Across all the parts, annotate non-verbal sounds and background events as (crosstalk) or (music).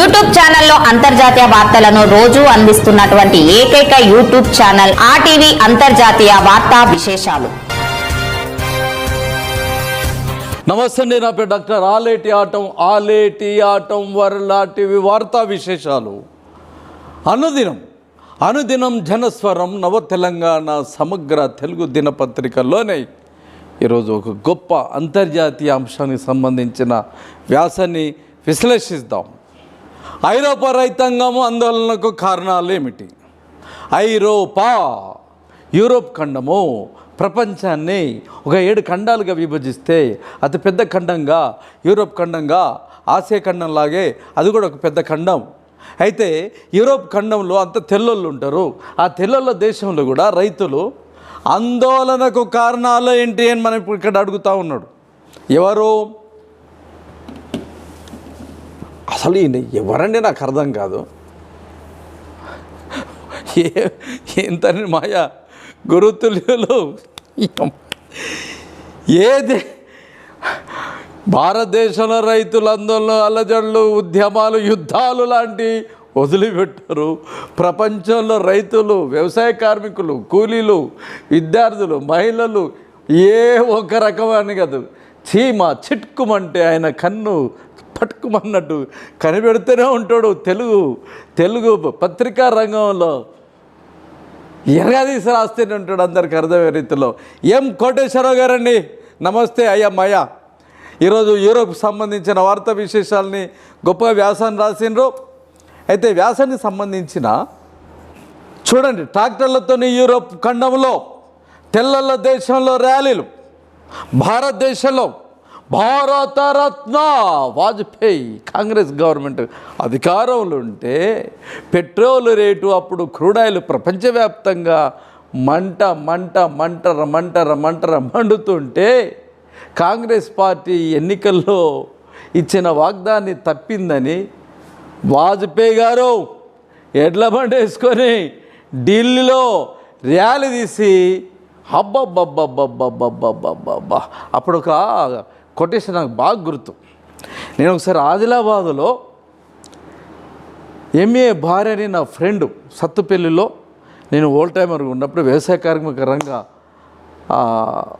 YouTube ఛానల్లో అంతర్జాతీయ వార్తలను రోజు అందిస్తున్నటువంటి ఏకైక యూట్యూబ్ ఛానల్ ఆర్టీవీ అంతర్జాతీయ వార్తా విశేషాలు. నమస్తే అండి నా పేరు డాక్టర్ ఆలేటి ఆటం ఆలేటి ఆటం వరలాటివి వార్తా విశేషాలు. అనుదినం అనుదినం జనస్వరం నవ తెలంగాణ సమగ్ర తెలుగు దినపత్రికలోనే ఈరోజు ఒక గొప్ప అంతర్జాతీయ అంశానికి సంబంధించిన వ్యాసాన్ని విశ్లేషిద్దాం. ఐరోపా రైతాంగము ఆందోళనకు కారణాలు ఏమిటి ఐరోపా యూరోప్ ఖండము ప్రపంచాన్ని ఒక ఏడు ఖండాలుగా విభజిస్తే అతి పెద్ద ఖండంగా యూరోప్ ఖండంగా ఆసియా ఖండంలాగే అది కూడా ఒక పెద్ద ఖండం. అయితే యూరోప్ ఖండంలో అంత తెల్లోళ్ళు ఉంటారు. ఆ తెల్లోళ్ళ దేశంలో కూడా రైతులు ఆందోళనకు కారణాలు ఏంటి అని మనం ఇక్కడ అడుగుతా ఉన్నాడు. ఎవరు? అసలు ఈయన ఎవరండి నాకు అర్థం కాదు. ఏ ఏంతని మాయా? గురుతుల్యులు? ఏది? భారతదేశంలో రైతుల ఆందోళన అల్లజడులు ఉద్యమాలు యుద్ధాలు లాంటి వదిలిపెట్టారు. ప్రపంచంలో రైతులు వ్యవసాయ కార్మికులు కూలీలు విద్యార్థులు మహిళలు ఏ ఒక రకమని కాదు. చీమ చిట్కుమంటే ఆయన కన్ను పట్టుకుమన్నట్టు కనిపెడుతూనే ఉంటాడు తెలుగు తెలుగు పత్రికా రంగంలో. ఎరగదీసి రాస్తూనే ఉంటాడు అందరికి అర్థమయ్యే రీతిలో. ఎం కోటేశ్వరరావు గారండి. నమస్తే అయ్యా మయా ఈరోజు యూరోప్ సంబంధించిన వార్తా విశేషాలని గొప్ప వ్యాసాన్ని రాసిండ్రు. అయితే వ్యాసానికి సంబంధించిన చూడండి ట్రాక్టర్లతోని యూరోప్ ఖండంలో తెల్లల దేశంలో ర్యాలీలు భారతదేశంలో భారతరత్న. వాజ్పేయి కాంగ్రెస్ గవర్నమెంట్ అధికారంలో ఉంటే పెట్రోల్ రేటు అప్పుడు క్రూడాయిలు ప్రపంచవ్యాప్తంగా మంట మంట మంటర మంటర మంటర మండుతుంటే కాంగ్రెస్ పార్టీ ఎన్నికల్లో ఇచ్చిన వాగ్దాన్ని తప్పిందని వాజ్పేయి గారు ఎడ్ల బండి వేసుకొని ఢిల్లీలో ర్యాలీ తీసి అబ్బబ్బబ్బబ్బబ్బబ్బబ్బబ్బబ్బా అప్పుడు ఒక కొటేషన్ నాకు బాగా గుర్తు. నేను ఒకసారి ఆదిలాబాదులో ఎంఏ భార్య అని నా ఫ్రెండ్ సత్తుపల్లిలో నేను ఓల్డ్ టైమర్ ఉన్నప్పుడు వ్యవసాయ కార్మిక రంగ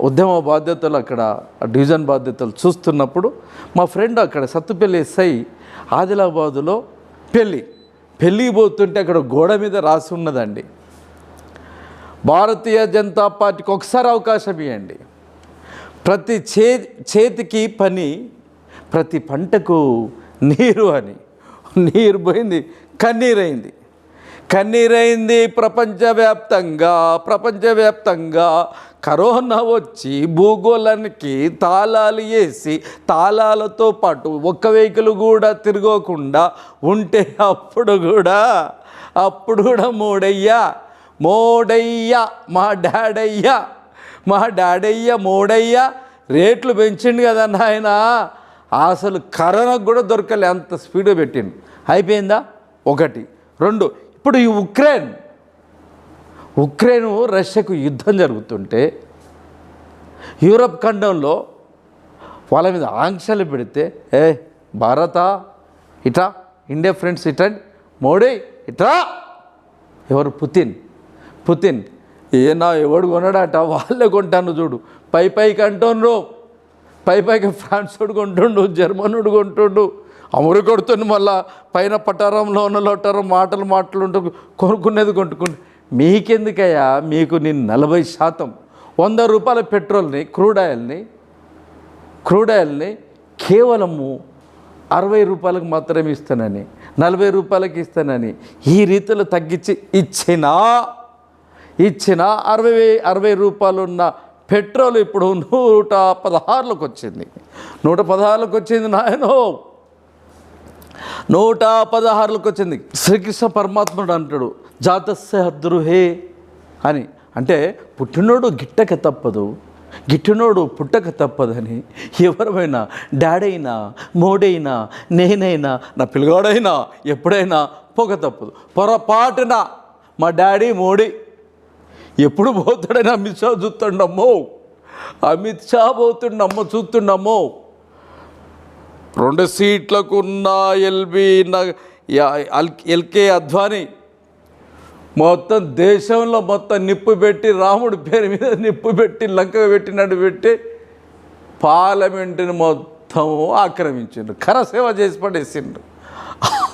ఉద్యమ బాధ్యతలు అక్కడ డివిజన్ బాధ్యతలు చూస్తున్నప్పుడు మా ఫ్రెండ్ అక్కడ సత్తుపల్లి ఎస్ఐ ఆదిలాబాదులో పెళ్ళి పెళ్ళికి పోతుంటే అక్కడ గోడ మీద రాసి ఉన్నదండి. భారతీయ జనతా పార్టీకి ఒకసారి అవకాశం ఇవ్వండి. ప్రతి చే చేతికి పని ప్రతి పంటకు నీరు అని. నీరు పోయింది కన్నీరైంది. కన్నీరైంది ప్రపంచవ్యాప్తంగా ప్రపంచవ్యాప్తంగా. కరోనా వచ్చి భూగోళానికి తాళాలు వేసి తాళాలతో పాటు ఒక్క వెహికల్ కూడా తిరగకుండా ఉంటే అప్పుడు కూడా అప్పుడు కూడా మూడయ్యా మోడయ్య మా డాడయ్య. మా డాడయ్య మోడయ్య రేట్లు పెంచిండు కదా నాయన. అసలు కరోనాకు కూడా దొరకలే అంత స్పీడ్ పెట్టిండు. అయిపోయిందా? ఒకటి. రెండు. ఇప్పుడు ఈ ఉక్రెయిన్. ఉక్రెయిన్ రష్యాకు యుద్ధం జరుగుతుంటే యూరప్ ఖండంలో వాళ్ళ మీద ఆంక్షలు పెడితే ఏ భారత ఇటా ఇండియా ఫ్రెండ్స్ ఇటండి మోడీ ఇట్రా ఎవరు? పుతిన్. పుతిన్. ఏనా ఎవడు కొనడాట వాళ్ళే కొంటాను చూడు. పై పైకి అంటుండ్రు. పై పైకి ఫ్రాన్స్ వాడు కొంటుండు జర్మనుడు కొంటుండు. అమరు కొడుతుండు మళ్ళా పైన పటారంలో ఉన్న లోటారం మాటలు మాటలుంటూ కొనుక్కునేది కొంటుకుంటు మీకెందుకయ్యా? మీకు నేను నలభై శాతం. వంద రూపాయల పెట్రోల్ని క్రూడ్ ఆయిల్ని క్రూడ్ ఆయిల్ని కేవలము అరవై రూపాయలకు మాత్రమే ఇస్తానని నలభై రూపాయలకి ఇస్తానని ఈ రీతిలో తగ్గించి ఇచ్చినా ఇచ్చిన అరవై అరవై రూపాయలు ఉన్న పెట్రోల్ ఇప్పుడు నూట పదహారులకు వచ్చింది. నూట పదహారులకు వచ్చింది నాయనో. నూట పదహారులకు వచ్చింది. శ్రీకృష్ణ పరమాత్ముడు అంటాడు జాతస్య ద్రుహే అని. అంటే పుట్టినోడు గిట్టక తప్పదు గిట్టినోడు పుట్టక తప్పదని. ఎవరమైనా డాడైనా మోడైనా నేనైనా నా పిల్లగాడైనా ఎప్పుడైనా పోక తప్పదు. పొరపాటున మా డాడీ మోడీ ఎప్పుడు పోతాడని అమిత్ షా చూస్తుండమ్మో? అమిత్ షా పోతుండమ్మో చూస్తుండమ్మో? రెండు సీట్లకు ఉన్న ఎల్బి ఎల్కే అద్వానీ మొత్తం దేశంలో మొత్తం నిప్పు పెట్టి రాముడి పేరు మీద నిప్పు పెట్టి లంక పెట్టినట్టు పెట్టి పార్లమెంటుని మొత్తం ఆక్రమించిండు కరసేవ చేసి పడేసిండు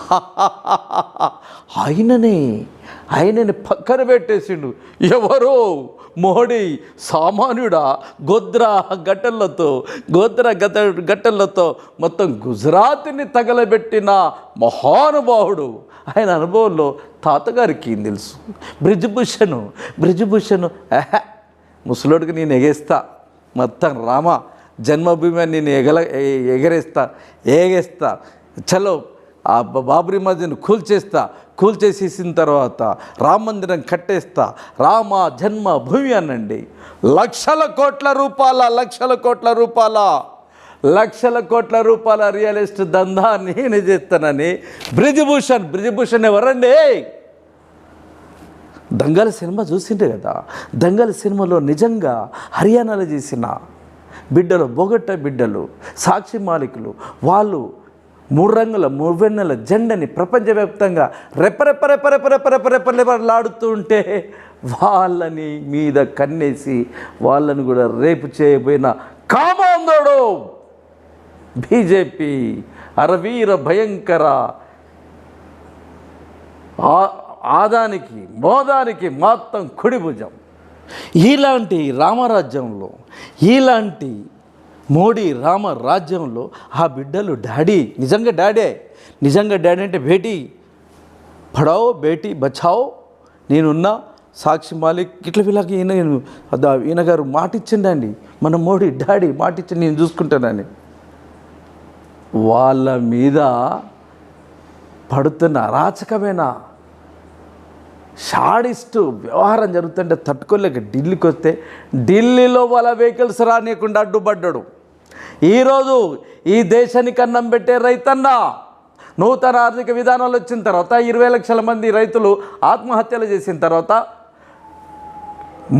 (laughs) ఆయననే ఆయనని పక్కన పెట్టేసిండు. ఎవరో మోడీ సామాన్యుడా గోద్ర గట్టలతో గోద్ర గత గట్టలతో మొత్తం గుజరాత్ని తగలబెట్టిన మహానుభావుడు. ఆయన అనుభవంలో తాతగారికి ఏం తెలుసు? బ్రిజ్భూషణ్ బ్రిజ్భూషణ్ ముసలోడికి నేను ఎగేస్తా. మొత్తం రామ జన్మభూమి నేను ఎగల ఎగరేస్తా ఏగేస్తా చలో ఆ బాబ్రీ బాబరీ కూల్చేస్తా కూల్చేసేసిన తర్వాత రామ మందిరం కట్టేస్తా రామ జన్మ భూమి అనండి. లక్షల కోట్ల రూపాయల లక్షల కోట్ల రూపాయల లక్షల కోట్ల రూపాయల రియల్ ఎస్టేట్ దందా నేను చేస్తానని బ్రిజ్భూషణ్ బ్రిజిభూషణ్ ఎవరండి? దంగల సినిమా చూసిండే కదా? దంగల సినిమాలో నిజంగా హర్యానాలో చేసిన బిడ్డలు బొగట్ట బిడ్డలు సాక్షి మాలికులు వాళ్ళు మూడు రంగుల మూవెన్నెల జెండని ప్రపంచవ్యాప్తంగా రెపరెప ఉంటే వాళ్ళని మీద కన్నేసి వాళ్ళని కూడా రేపు చేయబోయిన కామాందోడు బీజేపీ అరవీర భయంకర ఆ- ఆదానికి మోదానికి మొత్తం కుడిభుజం ఇలాంటి రామరాజ్యంలో ఇలాంటి మోడీ రామ రాజ్యంలో ఆ బిడ్డలు డాడీ నిజంగా డాడే నిజంగా డాడీ అంటే బేటీ పడావో బేటీ బచావో నేనున్నా సాక్షి మాలిక్. ఇట్లా వీళ్ళకి ఈయన అద- ఈయన గారు మాట ఇచ్చిండండి మన మోడీ డాడీ మాట నేను చూసుకుంటానని వాళ్ళ మీద పడుతున్న అరాచకమైన? షాడిస్టు వ్యవహారం జరుగుతుంటే తట్టుకోలేక ఢిల్లీకి వస్తే ఢిల్లీలో వాళ్ళ వెహికల్స్ రానియకుండా అడ్డుపడ్డాడు. ఈరోజు ఈ దేశానికి అన్నం పెట్టే రైతన్న నూతన ఆర్థిక విధానాలు వచ్చిన తర్వాత ఇరవై లక్షల మంది రైతులు ఆత్మహత్యలు చేసిన తర్వాత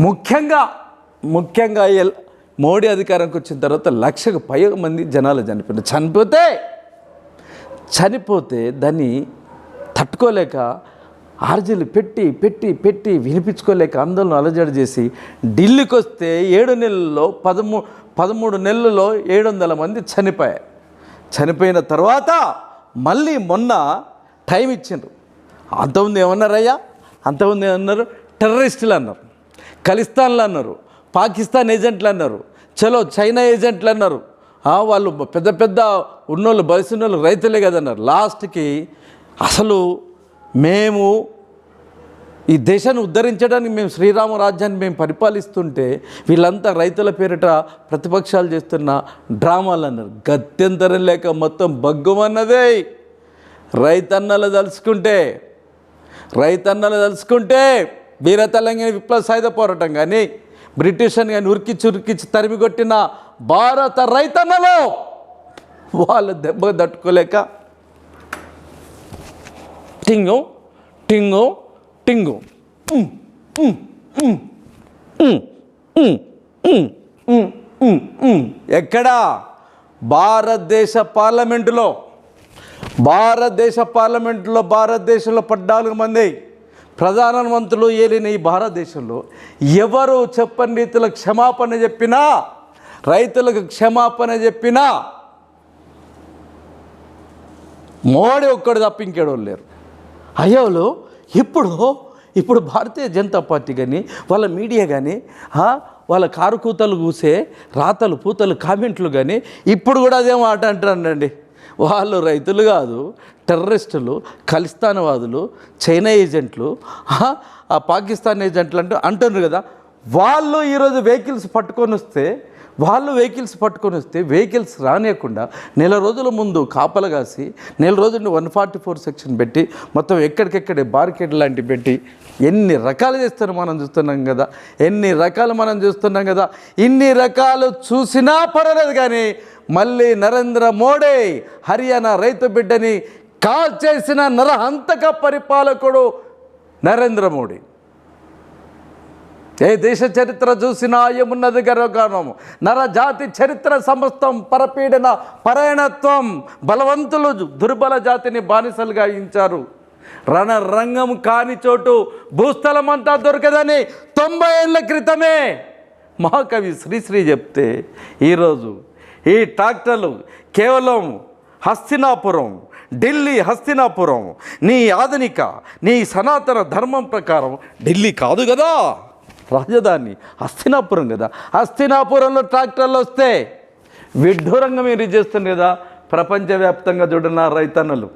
ముఖ్యంగా ముఖ్యంగా ఎల్ మోడీ అధికారంకి వచ్చిన తర్వాత లక్షకు పైగా మంది జనాలు చనిపోయినారు చనిపోతే చనిపోతే దాన్ని తట్టుకోలేక ఆర్జీలు పెట్టి పెట్టి పెట్టి వినిపించుకోలేక ఆందోళన అలజడి చేసి ఢిల్లీకి వస్తే ఏడు నెలల్లో పదమూ పదమూడు నెలల్లో ఏడు వందల మంది చనిపోయారు. చనిపోయిన తర్వాత మళ్ళీ మొన్న టైం ఇచ్చిండ్రు. అంతకుముందు ఏమన్నారయ్యా? అంతకుముందు ఏమన్నారు? టెర్రరిస్టులు అన్నారు. ఖలిస్తాన్లు అన్నారు. పాకిస్తాన్ ఏజెంట్లు అన్నారు. చలో చైనా ఏజెంట్లు అన్నారు. వాళ్ళు పెద్ద పెద్ద ఉన్నోళ్ళు బలిసినోళ్ళు రైతులే కదన్నారు. లాస్ట్కి అసలు మేము ఈ దేశాన్ని ఉద్ధరించడానికి మేము శ్రీరామ రాజ్యాన్ని మేము పరిపాలిస్తుంటే వీళ్ళంతా రైతుల పేరిట ప్రతిపక్షాలు చేస్తున్న డ్రామాలు అన్నారు గత్యంతరం లేక మొత్తం బగ్గుమన్నదే రైతన్నలు తలుచుకుంటే రైతన్నలు తలుచుకుంటే వీర తెలంగాణ విప్లవ సాయుధ పోరాటం కానీ బ్రిటిష్ అని కానీ ఉరికిచ్చి ఉరికిచ్చి తరిమి కొట్టిన భారత రైతన్నలు వాళ్ళు దెబ్బ తట్టుకోలేక టింగు టింగు టింగు. ఎక్కడా? భారతదేశ పార్లమెంటులో. భారతదేశ పార్లమెంటులో భారతదేశంలో పద్నాలుగు మంది ప్రధానమంత్రులు ఏలిన ఈ భారతదేశంలో ఎవరు చెప్పని రీతిలో క్షమాపణ చెప్పినా రైతులకు క్షమాపణ చెప్పినా మోడీ ఒక్కడు తప్ప లేరు. అయ్యోళ్ళు ఇప్పుడు ఇప్పుడు భారతీయ జనతా పార్టీ కానీ వాళ్ళ మీడియా కానీ వాళ్ళ కారు కూతలు కూసే రాతలు పూతలు కామెంట్లు కానీ ఇప్పుడు కూడా అదేం ఆట అంటారండి వాళ్ళు రైతులు కాదు టెర్రరిస్టులు ఖలిస్తానవాదులు చైనా ఏజెంట్లు ఆ పాకిస్తాన్ ఏజెంట్లు అంటూ అంటున్నారు కదా. వాళ్ళు ఈరోజు వెహికల్స్ పట్టుకొని వస్తే వాళ్ళు వెహికల్స్ పట్టుకొని వస్తే వెహికల్స్ రానియకుండా నెల రోజుల ముందు కాపలు కాసి నెల రోజులు వన్ ఫార్టీ ఫోర్ సెక్షన్ పెట్టి మొత్తం ఎక్కడికెక్కడే బార్కెట్ లాంటివి పెట్టి ఎన్ని రకాలు చేస్తారు మనం చూస్తున్నాం కదా? ఎన్ని రకాలు మనం చూస్తున్నాం కదా? ఇన్ని రకాలు చూసినా పర్వాలేదు కానీ మళ్ళీ నరేంద్ర మోడీ హర్యానా రైతు బిడ్డని కాల్ చేసిన నరహంతక పరిపాలకుడు నరేంద్ర మోడీ. ఏ దేశ చరిత్ర చూసినా ఏమున్నది గర్వకారణము నరజాతి చరిత్ర సమస్తం పరపీడన పరాయణత్వం. బలవంతులు దుర్బల జాతిని బానిసలుగా ఇచ్చారు రణరంగం కాని చోటు భూస్థలమంతా దొరకదని తొంభై ఏళ్ళ క్రితమే మహాకవి శ్రీశ్రీ చెప్తే ఈరోజు ఈ ట్రాక్టర్లు కేవలం హస్తినాపురం ఢిల్లీ హస్తినాపురం నీ ఆధునిక నీ సనాతన ధర్మం ప్రకారం ఢిల్లీ కాదు కదా? రాజధాని హస్తినాపురం కదా. హస్తినాపురంలో ట్రాక్టర్లు వస్తే విడ్డూరంగా మీరు చేస్తుంది కదా ప్రపంచవ్యాప్తంగా చూడన రైతన్నలు.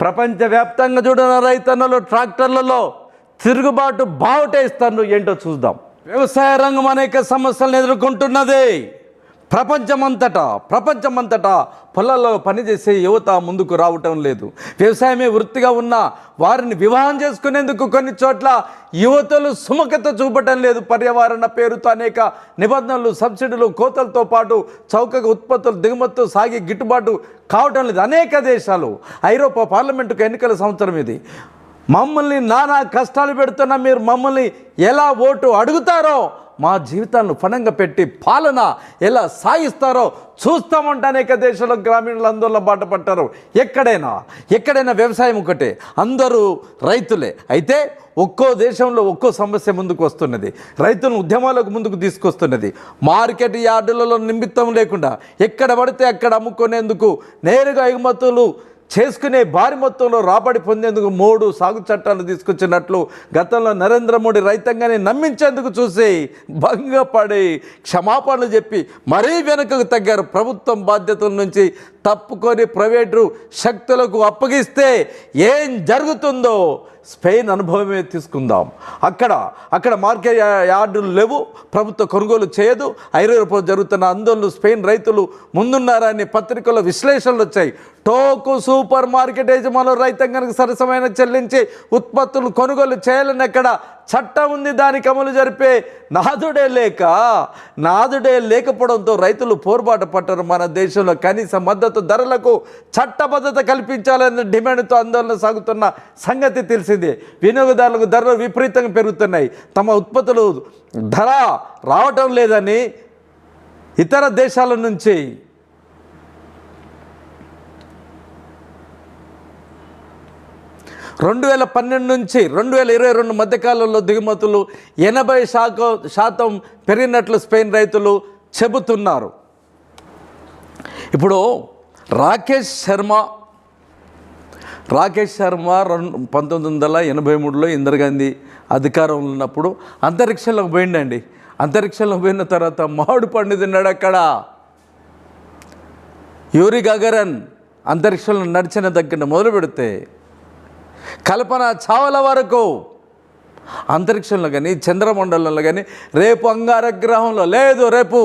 ప్రపంచవ్యాప్తంగా చూడన రైతన్నలు ట్రాక్టర్లలో తిరుగుబాటు బావుటేస్తాను ఏంటో చూద్దాం. వ్యవసాయ రంగం అనేక సమస్యలను ఎదుర్కొంటున్నది. ప్రపంచమంతటా ప్రపంచమంతటా పొలాల్లో పనిచేసే యువత ముందుకు రావటం లేదు. వ్యవసాయమే వృత్తిగా ఉన్న వారిని వివాహం చేసుకునేందుకు కొన్ని చోట్ల యువతలు సుముఖత చూపటం లేదు. పర్యావరణ పేరుతో అనేక నిబంధనలు సబ్సిడీలు కోతలతో పాటు చౌకగా ఉత్పత్తులు దిగుమతితో సాగి గిట్టుబాటు కావటం లేదు. అనేక దేశాలు ఐరోపా పార్లమెంటుకు ఎన్నికల సంవత్సరం ఇది. మమ్మల్ని నానా కష్టాలు పెడుతున్న మీరు మమ్మల్ని ఎలా ఓటు అడుగుతారో మా జీవితాలను ఫణంగా పెట్టి పాలన ఎలా సాగిస్తారో చూస్తామంటే అనేక దేశాల్లో గ్రామీణులు ఆందోళన బాటపడ్డారు ఎక్కడైనా ఎక్కడైనా వ్యవసాయం ఒకటే అందరూ రైతులే. అయితే ఒక్కో దేశంలో ఒక్కో సమస్య ముందుకు వస్తున్నది. రైతులను ఉద్యమాలకు ముందుకు తీసుకొస్తున్నది. మార్కెట్ యార్డులలో నిమిత్తం లేకుండా ఎక్కడ పడితే అక్కడ అమ్ముకునేందుకు నేరుగా ఎగుమతులు చేసుకునే భారీ మొత్తంలో రాబడి పొందేందుకు మూడు సాగు చట్టాలు తీసుకొచ్చినట్లు గతంలో నరేంద్ర మోడీ రైతాంగాన్ని నమ్మించేందుకు చూసి భంగపడి క్షమాపణలు చెప్పి మరీ వెనుకకు తగ్గారు. ప్రభుత్వం బాధ్యతల నుంచి తప్పుకొని ప్రైవేటు శక్తులకు అప్పగిస్తే ఏం జరుగుతుందో స్పెయిన్ అనుభవమే తీసుకుందాం. అక్కడ అక్కడ మార్కెట్ యార్డులు లేవు. ప్రభుత్వ కొనుగోలు చేయదు. ఐరోపా జరుగుతున్న ఆందోళనలు స్పెయిన్ రైతులు ముందున్నారని పత్రికల్లో విశ్లేషణలు వచ్చాయి. టోకు సూపర్ మార్కెట్ యజమానులు రైతాంగానికి సరసమైన చెల్లించి ఉత్పత్తులు కొనుగోలు చేయాలని అక్కడ చట్టం ఉంది దానికి అమలు జరిపే నాదుడే లేక నాదుడే లేకపోవడంతో రైతులు పోరుబాట పట్టారు మన దేశంలో. కనీస మద్దతు ధరలకు చట్టబద్ధత కల్పించాలన్న డిమాండ్తో ఆందోళన సాగుతున్న సంగతి తెలిసిందే. వినియోగదారులకు ధరలు విపరీతంగా పెరుగుతున్నాయి. తమ ఉత్పత్తులు ధర రావటం లేదని ఇతర దేశాల నుంచి రెండు వేల పన్నెండు నుంచి రెండు వేల ఇరవై రెండు మధ్యకాలంలో దిగుమతులు ఎనభై శాతం శాతం పెరిగినట్లు స్పెయిన్ రైతులు చెబుతున్నారు. ఇప్పుడు రాకేష్ శర్మ రాకేష్ శర్మ రెండు పంతొమ్మిది వందల ఎనభై మూడులో ఇందిరాగాంధీ అధికారంలో ఉన్నప్పుడు అంతరిక్షంలోకి పోయిండండి. అంతరిక్షంలోకి పోయిన తర్వాత మామిడి పండు తిన్నాడు అక్కడ. యూరి గగరన్ అంతరిక్షంలో నడిచిన దగ్గర మొదలు పెడితే కల్పన చావల వరకు. అంతరిక్షంలో కానీ చంద్రమండలంలో కానీ రేపు అంగార గ్రహంలో లేదు రేపు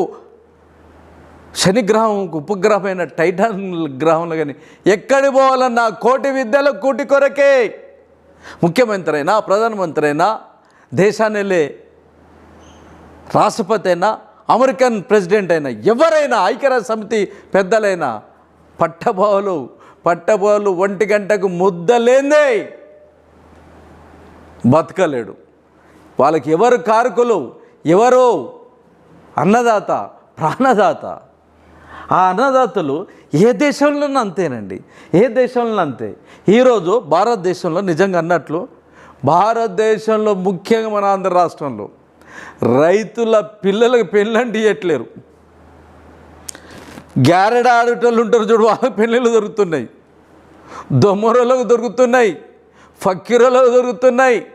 శనిగ్రహం ఉపగ్రహమైన టైటాన్ గ్రహంలో కానీ ఎక్కడి పోవాలన్నా కోటి విద్యల కూటి కొరకే. ముఖ్యమంత్రి అయినా ప్రధానమంత్రి అయినా దేశాన్ని వెళ్ళే రాష్ట్రపతి అయినా అమెరికన్ ప్రెసిడెంట్ అయినా ఎవరైనా ఐక్యరాజ్య సమితి పెద్దలైనా పట్టబోలు పట్టబోలు ఒంటి గంటకు ముద్ద లేందే బతకలేడు. వాళ్ళకి ఎవరు కారకులు? ఎవరు? అన్నదాత ప్రాణదాత. ఆ అన్నదాతలు ఏ దేశంలోనూ అంతేనండి. ఏ దేశంలో అంతే. ఈరోజు భారతదేశంలో నిజంగా అన్నట్లు భారతదేశంలో ముఖ్యంగా మన ఆంధ్ర రాష్ట్రంలో రైతుల పిల్లలకు పెళ్ళండి ఇవ్వట్లేరు గ్యారెడ్ ఆడేటోళ్ళు ఉంటారు చూడు వాళ్ళ పెళ్ళిళ్ళు దొరుకుతున్నాయి. దొమ్మరోళ్ళకు దొరుకుతున్నాయి. ఫక్కీరోళ్ళకు దొరుకుతున్నాయి.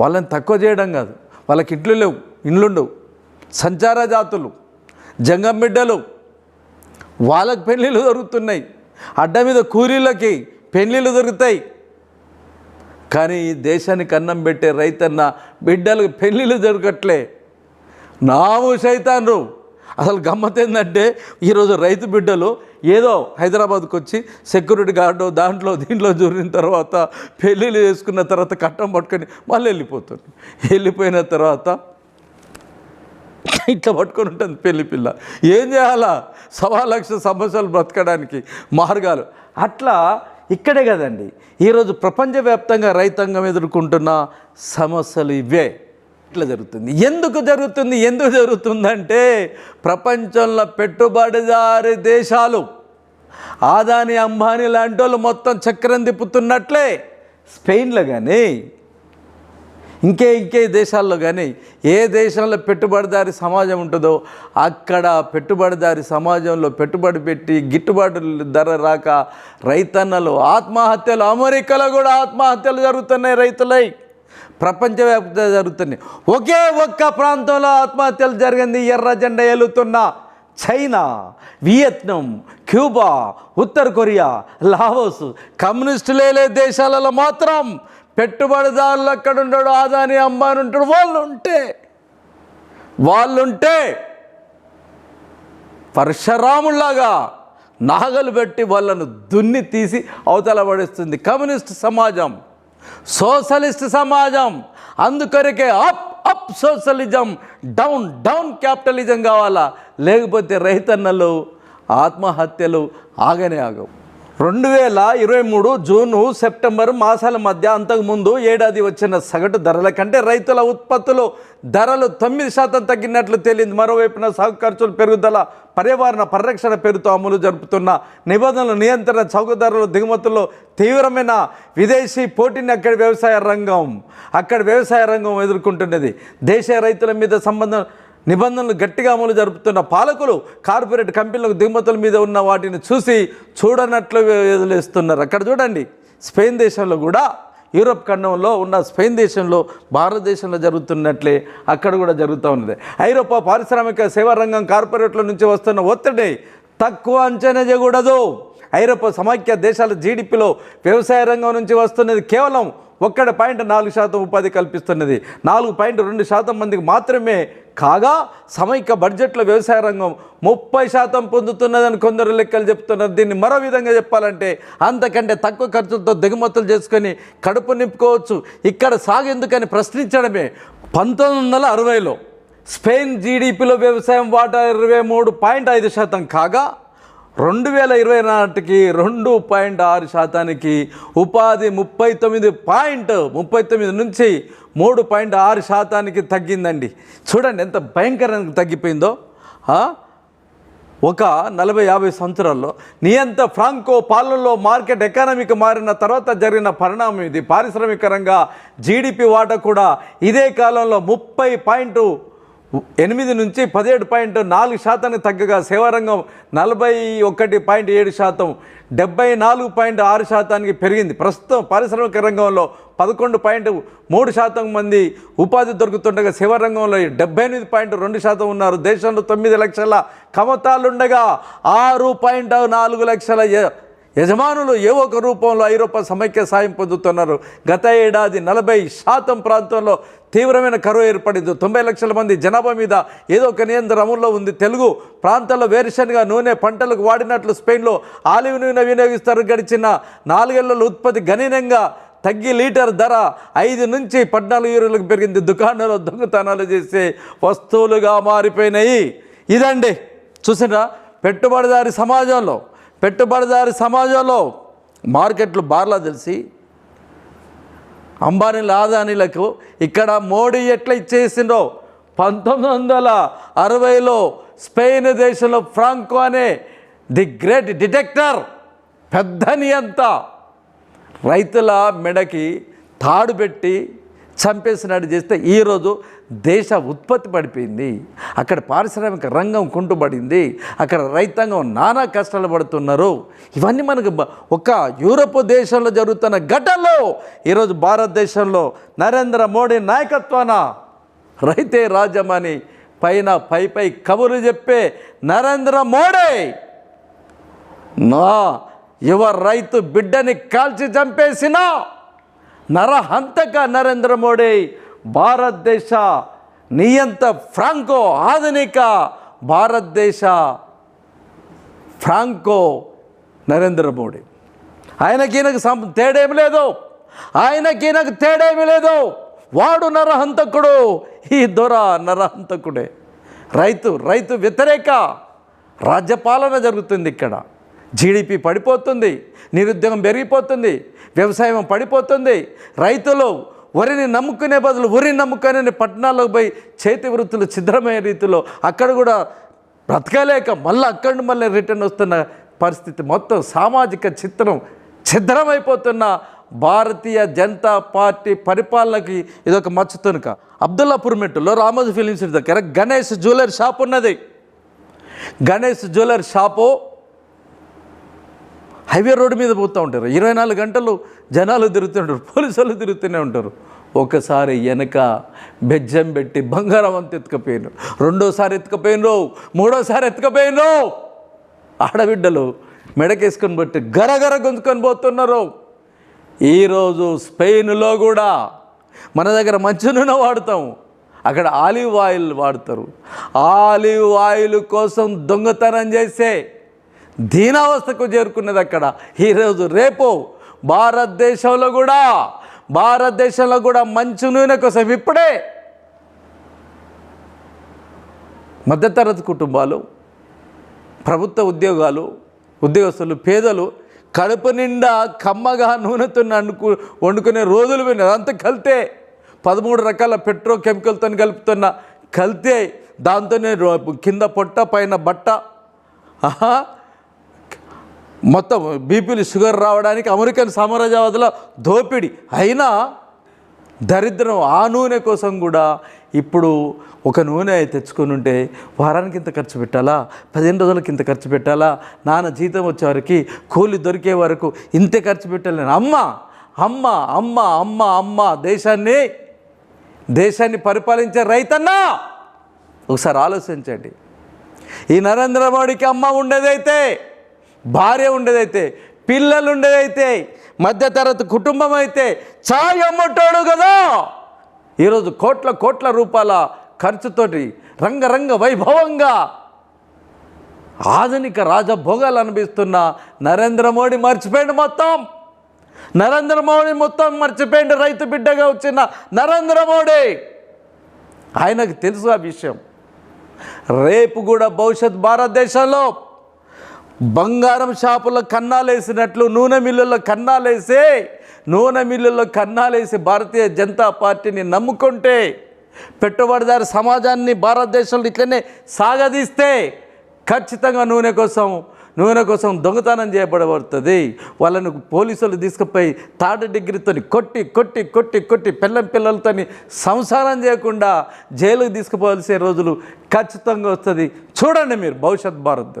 వాళ్ళని తక్కువ చేయడం కాదు. వాళ్ళకి ఇంట్లు లేవు ఇండ్లుండవు సంచార జాతులు జంగం బిడ్డలు వాళ్ళకి పెళ్ళిళ్ళు దొరుకుతున్నాయి. అడ్డ మీద కూలీలకి పెళ్ళిళ్ళు దొరుకుతాయి. కానీ ఈ దేశానికి అన్నం పెట్టే రైతన్న బిడ్డలకు పెళ్ళిళ్ళు దొరకట్లే. నావు సైతాన్రు. అసలు గమ్మత్ ఏంటంటే ఈరోజు రైతు బిడ్డలు ఏదో హైదరాబాద్కి వచ్చి సెక్యూరిటీ గార్డు దాంట్లో దీంట్లో జూరిన తర్వాత పెళ్ళిళ్ళు చేసుకున్న తర్వాత కట్టం పట్టుకొని మళ్ళీ వెళ్ళిపోతుంది వెళ్ళిపోయిన తర్వాత ఇట్లా పట్టుకొని ఉంటుంది పెళ్ళి పిల్ల. ఏం చేయాలా? సవా లక్ష సమస్యలు బ్రతకడానికి మార్గాలు. అట్లా ఇక్కడే కదండి. ఈరోజు ప్రపంచవ్యాప్తంగా రైతాంగం ఎదుర్కొంటున్న సమస్యలు ఇవే. ఇట్లా జరుగుతుంది? ఎందుకు జరుగుతుంది? ఎందుకు జరుగుతుందంటే ప్రపంచంలో పెట్టుబడిదారి దేశాలు. ఆదాని అంబానీ లాంటి వాళ్ళు మొత్తం చక్రం తిప్పుతున్నట్లే. స్పెయిన్లో కానీ ఇంకే ఇంకే దేశాల్లో కానీ ఏ దేశంలో పెట్టుబడిదారి సమాజం ఉంటుందో అక్కడ పెట్టుబడిదారి సమాజంలో పెట్టుబడి పెట్టి గిట్టుబాటు ధర రాక రైతన్నలు ఆత్మహత్యలు అమెరికాలో కూడా ఆత్మహత్యలు జరుగుతున్నాయి రైతులై. ప్రపంచవ్యాప్తంగా జరుగుతున్నాయి ఒకే ఒక్క ప్రాంతంలో ఆత్మహత్యలు జరిగింది. ఎర్ర జెండా ఎలుతున్న చైనా వియత్నాం క్యూబా ఉత్తర కొరియా లావోస్ కమ్యూనిస్టులేలే దేశాలలో మాత్రం పెట్టుబడిదారులు అక్కడ ఉంటాడు ఆదాని అమ్మాని ఉంటాడు. వాళ్ళు ఉంటే వాళ్ళుంటే పరశురాముల్లాగా నాగలు పెట్టి వాళ్ళను దున్ని తీసి అవతల పడేస్తుంది. కమ్యూనిస్ట్ సమాజం సోషలిస్ట్ సమాజం. అందుకొరకే up up socialism down down capitalism కావాలా? లేకపోతే రైతన్నలు ఆత్మహత్యలు ఆగనే ఆగవు. రెండు వేల ఇరవై మూడు జూను సెప్టెంబర్ మాసాల మధ్య అంతకుముందు ఏడాది వచ్చిన సగటు ధరల కంటే రైతుల ఉత్పత్తులు ధరలు తొమ్మిది శాతం తగ్గినట్లు తేలింది. మరోవైపున సాగు ఖర్చులు పెరుగుదల పర్యావరణ పరిరక్షణ పేరుతో అమలు జరుపుతున్న నిబంధనలు నియంత్రణ చౌక ధరలు దిగుమతుల్లో తీవ్రమైన విదేశీ పోటీని అక్కడి వ్యవసాయ రంగం అక్కడి వ్యవసాయ రంగం ఎదుర్కొంటున్నది. దేశ రైతుల మీద సంబంధం నిబంధనలు గట్టిగా అమలు జరుపుతున్న పాలకులు కార్పొరేట్ కంపెనీలకు దిగుమతుల మీద ఉన్న వాటిని చూసి చూడనట్లు వదిలేస్తున్నారు అక్కడ చూడండి స్పెయిన్ దేశంలో కూడా యూరోప్ ఖండంలో ఉన్న స్పెయిన్ దేశంలో భారతదేశంలో జరుగుతున్నట్లే అక్కడ కూడా జరుగుతూ ఉన్నది. ఐరోపా పారిశ్రామిక సేవా రంగం కార్పొరేట్ల నుంచి వస్తున్న ఒత్తిడి తక్కువ అంచనా చేయకూడదు. ఐరోపా సమాఖ్య దేశాల జీడిపిలో వ్యవసాయ రంగం నుంచి వస్తున్నది కేవలం ఒక్కడ పాయింట్ నాలుగు శాతం ఉపాధి కల్పిస్తున్నది. నాలుగు పాయింట్ రెండు శాతం మందికి మాత్రమే కాగా సమైక్య బడ్జెట్లో వ్యవసాయ రంగం ముప్పై శాతం పొందుతున్నదని కొందరు లెక్కలు చెప్తున్నారు. దీన్ని మరో విధంగా చెప్పాలంటే అంతకంటే తక్కువ ఖర్చులతో దిగుమతులు చేసుకొని కడుపు నింపుకోవచ్చు. ఇక్కడ సాగెందుకని ప్రశ్నించడమే. పంతొమ్మిది వందల అరవైలో స్పెయిన్ జీడిపిలో వ్యవసాయం వాటా ఇరవై మూడు పాయింట్ ఐదు శాతం కాగా రెండు వేల ఇరవై నాటికి రెండు పాయింట్ ఆరు శాతానికి ఉపాధి ముప్పై తొమ్మిది పాయింట్ ముప్పై తొమ్మిది నుంచి మూడు పాయింట్ ఆరు శాతానికి తగ్గిందండి. చూడండి ఎంత భయంకరంగా తగ్గిపోయిందో. ఒక నలభై యాభై సంవత్సరాల్లో నియంత ఫ్రాంకో పాలనలో మార్కెట్ ఎకానమీకి మారిన తర్వాత జరిగిన పరిణామం ఇది. పారిశ్రామిక రంగ జీడిపి వాటా కూడా ఇదే కాలంలో ముప్పై పాయింట్ ఎనిమిది నుంచి పదిహేడు పాయింట్ నాలుగు శాతానికి తగ్గగా సేవారంగం నలభై ఒకటి పాయింట్ ఏడు శాతం డెబ్బై నాలుగు పాయింట్ ఆరు శాతానికి పెరిగింది. ప్రస్తుతం పారిశ్రామిక రంగంలో పదకొండు పాయింట్ మూడు శాతం మంది ఉపాధి దొరుకుతుండగా శివరంగంలో డెబ్బై ఎనిమిది పాయింట్ రెండు శాతం ఉన్నారు. దేశంలో తొమ్మిది లక్షల కమతాలుండగా ఆరు పాయింట్ నాలుగు లక్షల యజమానులు ఏ ఒక రూపంలో ఐరోపా సమైక్య సాయం పొందుతున్నారు? గత ఏడాది నలభై శాతం ప్రాంతంలో తీవ్రమైన కరువు ఏర్పడింది. తొంభై లక్షల మంది జనాభా మీద ఏదో ఒక నియంత్రణ అమల్లో ఉంది. తెలుగు ప్రాంతాల్లో వేరుశనగ నూనె పంటలకు వాడినట్లు స్పెయిన్లో ఆలివ్ నూనె వినియోగిస్తారు. గడిచిన నాలుగేళ్ళలో ఉత్పత్తి గణనీయంగా తగ్గి లీటర్ ధర ఐదు నుంచి పద్నాలుగు యూరోలకు పెరిగింది. దుకాణాలు దొంగతనాలు చేసే వస్తువులుగా మారిపోయినాయి. ఇదండి. చూసినా పెట్టుబడిదారి సమాజంలో పెట్టుబడిదారి సమాజంలో మార్కెట్లు బార్లా తెలిసి అంబానీల ఆదానీలకు ఇక్కడ మోడీ ఎట్లా ఇచ్చేసిండో పంతొమ్మిది వందల అరవైలో స్పెయిన్ దేశంలో ఫ్రాంకో అనే ది గ్రేట్ డిటెక్టర్ పెద్ద నియంత రైతుల మెడకి తాడు పెట్టి చంపేసినట్టు చేస్తే ఈరోజు దేశ ఉత్పత్తి పడిపోయింది. అక్కడ పారిశ్రామిక రంగం కుంటుపడింది. అక్కడ రైతాంగం నానా కష్టాలు పడుతున్నారు. ఇవన్నీ మనకు ఒక యూరోప్ దేశంలో జరుగుతున్న ఘటనలో. ఈరోజు భారతదేశంలో నరేంద్ర మోడీ నాయకత్వాన రైతే రాజ్యమని పైన పై పై కబురు చెప్పే నరేంద్ర మోడీ నా యువ రైతు బిడ్డని కాల్చి చంపేసిన నరహంతక నరేంద్ర మోడీ భారతదేశ నియంత ఫ్రాంకో ఆధునిక భారతదేశ ఫ్రాంకో నరేంద్ర మోడీ. ఆయనకి సం తేడేమి లేదు. ఆయనకీనకు తేడేమి లేదు. వాడు నరహంతకుడు ఈ దొర నరహంతకుడే. రైతు రైతు వ్యతిరేక రాజ్యపాలన జరుగుతుంది ఇక్కడ. జీడిపి పడిపోతుంది నిరుద్యోగం పెరిగిపోతుంది వ్యవసాయం పడిపోతుంది రైతులు వరిని నమ్ముకునే బదులు వరి నమ్ముకునే పట్టణాలకు పోయి చేతి వృత్తులు ఛిద్రమయ్యే రీతిలో అక్కడ కూడా బ్రతకలేక మళ్ళీ అక్కడి మళ్ళీ రిటర్న్ వస్తున్న పరిస్థితి మొత్తం సామాజిక చిత్రం ఛిద్రమైపోతున్న భారతీయ జనతా పార్టీ పరిపాలనకి ఇదొక మచ్చతునుక అబ్దుల్లాపూర్ మెట్టులో రామోజీ ఫిలిం సిటీ దగ్గర గణేష్ జ్యువెలర్ షాప్ ఉన్నది. Ganesh jeweller shop highway road మీద పోతూ ఉంటారు. ఇరవై నాలుగు గంటలు జనాలు తిరుగుతుంటారు పోలీసులు తిరుగుతూనే ఉంటారు. ఒకసారి వెనక బెజ్జం పెట్టి బంగారం అంత ఎత్తుకపోయినారు రెండోసారి ఎత్తుకపోయినరు మూడోసారి ఎత్తుకపోయినరు ఆడబిడ్డలు మెడకేసుకొని బట్టి గరగర గుంజుకొని పోతున్నారు. ఈరోజు స్పెయిన్లో కూడా మన దగ్గర మంచి నూనె వాడతాం. అక్కడ ఆలివ్ ఆయిల్ వాడతారు. ఆలివ్ ఆయిల్ కోసం దొంగతనం చేసే దీనావస్థకు చేరుకున్నది అక్కడ. ఈరోజు రేపు భారతదేశంలో కూడా భారతదేశంలో కూడా మంచు నూనె కోసం ఇప్పుడే మధ్యతరగతి కుటుంబాలు ప్రభుత్వ ఉద్యోగాలు ఉద్యోగస్తులు పేదలు కడుపు నిండా కమ్మగా నూనెతో వండుకు వండుకునే రోజులు విన్నారు. అంత కలితే పదమూడు రకాల పెట్రో కెమికల్తో కలుపుతున్న కలితే దాంతోనే కింద పొట్ట పైన బట్ట. మొత్తం బీపీలు షుగర్ రావడానికి అమెరికన్ సామ్రాజ్యవాదుల దోపిడి. అయినా దరిద్రం ఆ నూనె కోసం కూడా ఇప్పుడు ఒక నూనె తెచ్చుకొని ఉంటే వారానికి ఇంత ఖర్చు పెట్టాలా? పదిహేను రోజులకి ఇంత ఖర్చు పెట్టాలా? నాన్న జీతం వచ్చేవారికి కూలి దొరికే వరకు ఇంతే ఖర్చు పెట్టాలని. అమ్మ అమ్మ అమ్మ అమ్మ అమ్మ దేశాన్ని దేశాన్ని పరిపాలించే రైతన్నా! ఒకసారి ఆలోచించండి. ఈ నరేంద్ర మోడీకి అమ్మ ఉండేదైతే భార్య ఉండేదైతే పిల్లలు ఉండేదైతే మధ్యతరగతి కుటుంబం అయితే చాయ్ అమ్మటోడు కదా. ఈరోజు కోట్ల కోట్ల రూపాయల ఖర్చుతోటి రంగరంగ వైభవంగా ఆధునిక రాజభోగాలు అనిపిస్తున్న నరేంద్ర మోడీ మర్చిపోయింది మొత్తం. నరేంద్ర మోడీ మొత్తం మర్చిపోయింది రైతు బిడ్డగా వచ్చిన నరేంద్ర మోడీ. ఆయనకు తెలుసు ఆ విషయం. రేపు కూడా భవిష్యత్ భారతదేశంలో బంగారం షాపులో కన్నాలేసినట్లు నూనె మిల్లుల్లో కన్నాలేసే నూనె మిల్లుల్లో కన్నాలేసి భారతీయ జనతా పార్టీని నమ్ముకుంటే పెట్టుబడిదారు సమాజాన్ని భారతదేశంలో ఇట్లనే సాగదీస్తే ఖచ్చితంగా నూనె కోసం నూనె కోసం దొంగతనం చేయబడబడుతుంది. వాళ్ళను పోలీసులు తీసుకుపోయి థర్డ్ డిగ్రీతో కొట్టి కొట్టి కొట్టి కొట్టి పిల్ల పిల్లలతోని సంసారం చేయకుండా జైలుకు తీసుకుపోవాల్సే రోజులు ఖచ్చితంగా వస్తుంది. చూడండి మీరు భవిష్యత్ భారత్.